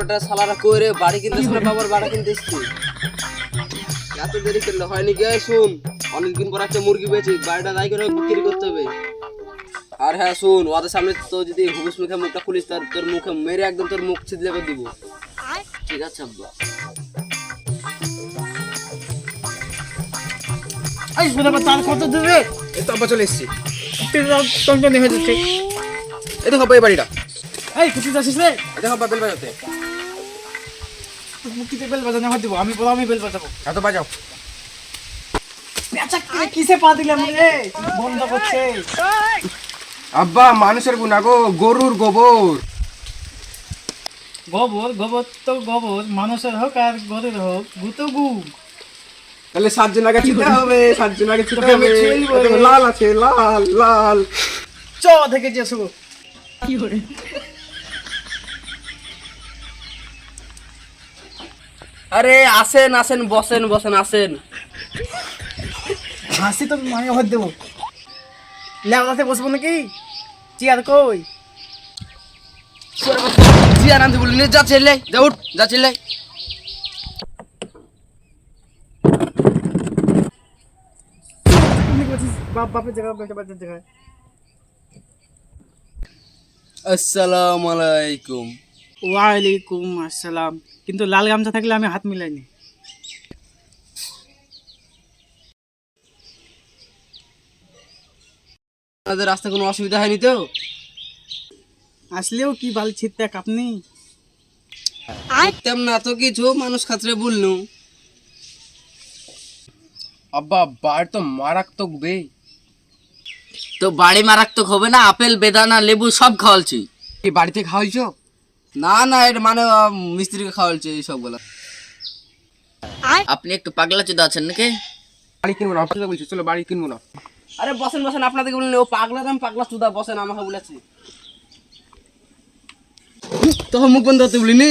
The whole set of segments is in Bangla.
ওটা সালারা করে বাড়ি কিনতে শুনে বাবার বাড়ি কিনতে এসছি। এত দেরি করলে হয়নি গে শুন অনেকদিন পর একটা মুরগি পেয়েছি বাড়িটা দায় করে বিক্রি করতে হবে। আর হ্যাঁ শুন ওদের সামনে তো যদি হুবুস মুখে মুখটা খুলিস তার তোর মুখে মেরে একদম তোর মুখ ছিদলে করে দিব। ঠিক আছে আব্বা। এই শুনে বা তার কত দেবে এই তো আব্বা চলে এসছি। টনটনি হয়ে যাচ্ছে এই আব্বা এই বাড়িটা। এই যাচ্ছিস রে? দেখো আব্বা বেল বাজাতে। মুক্তিতে বেল বাজানো হয়ে দিব? আমি বলো আমি বেল বাজাবো। এত বাজাও। কিসে পা দিলাম রে? বন্ধ করছে। আব্বা মানুষের গুণা গো গরুর গোবর। গোবর গোবর তো গোবর মানুষের হোক আর গরুর হোক গুতো গু। তাহলে সাতজন আগে ছিতে হবে সাতজন আগে ছিতে হবে। লাল আছে লাল লাল। চ থেকে যে শুভ কি করে আরে আসেন আসেন বসেন বসেন আসেন। হাসি তো মানে হয়ে দেবো। লেওয়াতে বসবো নাকি? চেয়ার কই? জি আনন্দ বলি নে যা ছেলে যা উঠ যা ছেলে। বাপ বাপের জায়গা বাপের বাপের জায়গায়। আসসালামু আলাইকুম। ওয়ালাইকুম আসসালাম। কিন্তু লাল গামছা থাকলে আমি হাত মিলাইনি। আপনাদের রাস্তায় কোনো অসুবিধা হয়নি তো? আসলেও কি বাল ছিটতে আপনি? দেখতাম না তো কিছু মানুষ খাতরে বললু। আব্বা বার তো মারাত্মক বে। তো বাড়ি মারাত্মক হবে না আপেল বেদানা লেবু সব খাওয়ালছি। কি বাড়িতে খাওয়াইছো? না না এটা মানে মিস্ত্রিকে খাওয়ালছে এই সবগুলো। আপনি একটু পাগলা চুদা আছেন নাকি? বাড়ি কিনবো না অফিসে বলছি চলো বাড়ি কিনবো না। আরে বসেন বসেন আপনাদেরকে বললেন ও পাগলা দাম পাগলা চুদা বসেন আমাকে বলেছে। তখন মুখ বন্ধ হতে বলিনি?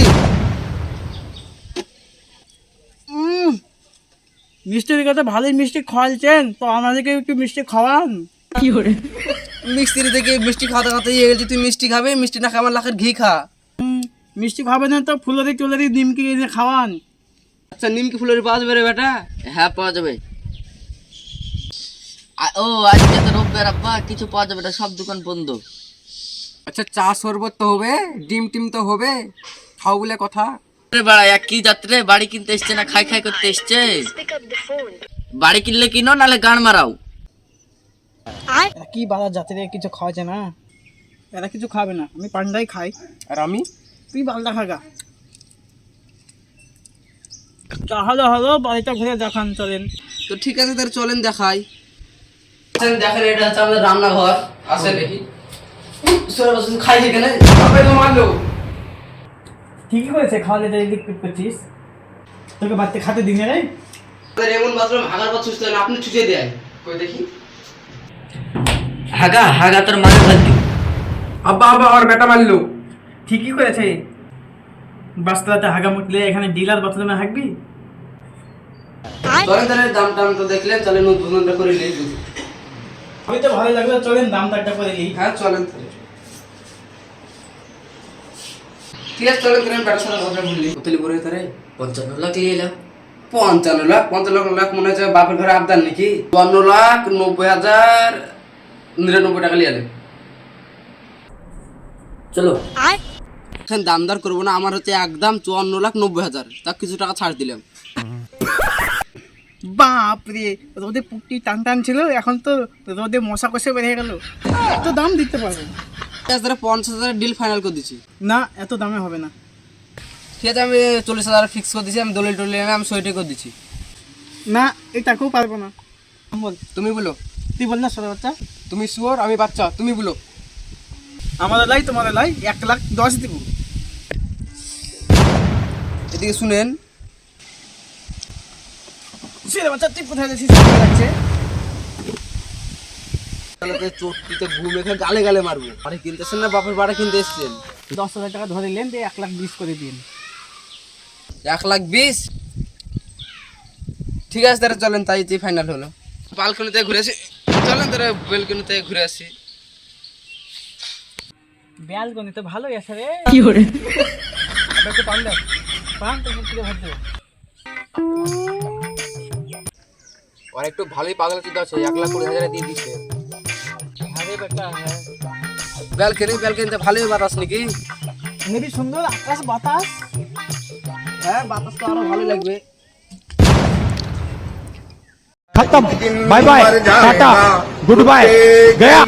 মিষ্টির কথা ভালোই মিষ্টি খাওয়ালছেন তো আমাদেরকে একটু মিষ্টি খাওয়ান। মিস্ত্রি থেকে মিষ্টি খাওয়াতে খাওয়াতে ইয়ে গেছে তুই মিষ্টি খাবে মিষ্টি না খাবার লাখের ঘি খা। মিষ্টি খাবে না তো ফুলরি টুলরি নিমকি এনে খাওয়ান। আচ্ছা নিমকি ফুলের পাওয়া যাবে রে বেটা? হ্যাঁ পাওয়া যাবে। ও আজকে তো রোববার আব্বা কিছু পাওয়া যাবে না সব দোকান বন্ধ। আচ্ছা চা শরবত তো হবে ডিম টিম তো হবে খাও বলে কথা। আরে বাড়া এক কি যাত্রে বাড়ি কিনতে এসছে না খাই খাই করতে এসছে? বাড়ি কিনলে কিনো নালে গান মারাও। কি বাজার যাতে রে কিছু খাওয়াছে না। এরা কিছু খাবে না আমি পান্ডাই খাই। আর আমি? তুই বালদা খাগা তাহলে হলো বাড়িটা ঘুরে দেখান চলেন। তো ঠিক আছে তাহলে চলেন দেখাই। চলেন দেখেন এটা হচ্ছে আমাদের রান্নাঘর। আসে দেখি খাই এখানে মারলো। ঠিকই করেছে খাওয়ালে তাই দিক করছিস? তোকে বাড়িতে খাতে দিনে রে। এমন বাথরুম হাগার পর সুস্থ না আপনি ছুটে দেয় কই দেখি। হাগা হাগা তোর মানে আব্বা আব্বা আমার বেটা মারলো। ঠিকই করেছে। বাস্তাতে হাগা মুটলে এখানে ডিলার বাথরুমে হাঁকবি? তাহলে দাম টাম তো দেখলেন চলেন উদ্বোধনটা করে নিয়ে যাই। আমি তো ভালো লাগল চলেন দাম টাকটা করে নিই। হ্যাঁ চলেন তাহলে। ঠিক আছে চলেন তাহলে কথা বললি পরে তারে পঞ্চান্ন লাখ নিয়ে এলাম। পঞ্চান্ন লাখ পঞ্চান্ন লাখ মনে হচ্ছে বাপের ঘরে আবদার নাকি? চুয়ান্ন লাখ নব্বই হাজার নিরানব্বই টাকা লিয়ালে চলো। এখন দাম দর করব না আমার হচ্ছে একদম চুয়ান্ন লাখ নব্বই হাজার। তা কিছু টাকা ছাড় দিলাম। বাপ রে রোদে পুট্টি টান টান ছিল এখন তো রোদে মশা কষে বেরিয়ে গেল। এত দাম দিতে পারব। তাহলে পঞ্চাশ হাজার ডিল ফাইনাল করে দিচ্ছি না এত দামে হবে না। ঠিক আছে আমি চল্লিশ হাজার ফিক্স করে দিচ্ছি আমি দলিল টলিল আমি সইটে করে দিচ্ছি না এটাকেও পারব না। বল তুমি বলো। তুই বল না সরে বাচ্চা। তুমি শুয়োর আমি বাচ্চা তুমি বলো। আমাদের লাই তোমাদের লাই এক লাখ দশ দিব। এদিকে শুনেন। চোটটিতে ঘুম এখানে গালে গালে মারবো। বাড়ি কিনতেছেন না? বাপের বাড়ি কিনতে এসছেন? দশ হাজার টাকা ধরে নিলেন দিয়ে এক লাখ বিশ করে দিন। এক লাখ বিশ? ঠিক আছে তাহলে চলেন তাই ফাইনাল হলো। বালকনিতে ঘুরে আসি। চলেন তাহলে বেলকনিতে ঘুরে আসি। ব্যালকনি তো ভালোই আছে রে। পান ভাত দেবো আর একটু ভালোই পাগল চিন্তা আছে এক লাখ কুড়ি হাজারে দিয়ে দিচ্ছে আরে বেটা হ্যাঁ ব্যালকনি ব্যালকনিতে ভালোই বাতাস নাকি হেবি সুন্দর আকাশ বাতাস হ্যাঁ বাতাস তো আরো ভালো লাগবে खत्म bye bye tata goodbye गया